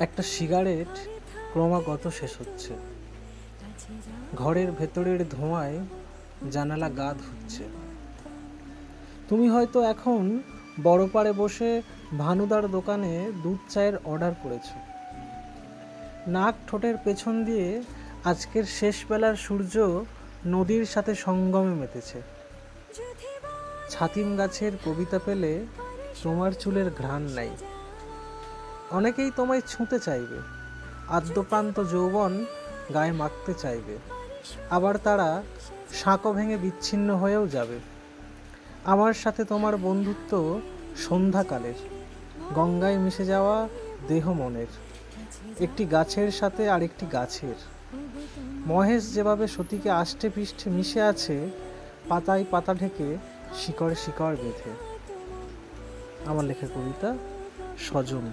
একটা সিগারেট ক্রমাগত শেষ হচ্ছে। ঘরের ভেতরের ধোঁয়ায় জানালা গা ধুচ্ছে। তুমি হয়তো এখন বড় পাড়ে বসে ভানুদার দোকানে দুধ চায়ের অর্ডার করেছ। নাক ঠোঁটের পেছন দিয়ে আজকের শেষ বেলার সূর্য নদীর সাথে সঙ্গমে মেতেছে। ছাতিম গাছের কবিতা পেলে তোমার চুলের ঘ্রাণ নাই। অনেকেই তোমায় ছুঁতে চাইবে। আদ্যপ্রান্ত যৌবন গায়ে মাখতে চাইবে। আবার তারা সাঁকো ভেঙে বিচ্ছিন্ন হয়েও যাবে। আমার সাথে তোমার বন্ধুত্ব সন্ধ্যাকালের। গঙ্গায় মিশে যাওয়া দেহ মনের। একটি গাছের সাথে আরেকটি গাছের। মহেশ যেভাবে সতীকে আষ্টে পৃষ্ঠে মিশে আছে, পাতায় পাতা ঢেকে শিকড় শিকড় বেঁধে। আমার লেখা কবিতা সজম।